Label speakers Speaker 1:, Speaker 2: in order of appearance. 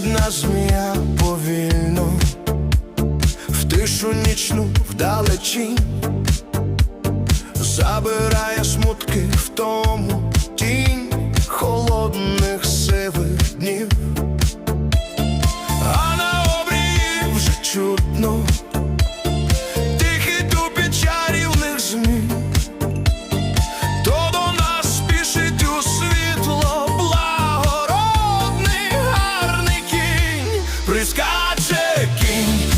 Speaker 1: огидна змія повільно, в тишу нічну вдалечінь забирає смутки в тому тінь холодних сивих днів, а на обрії вже чутно. прискаче кінь.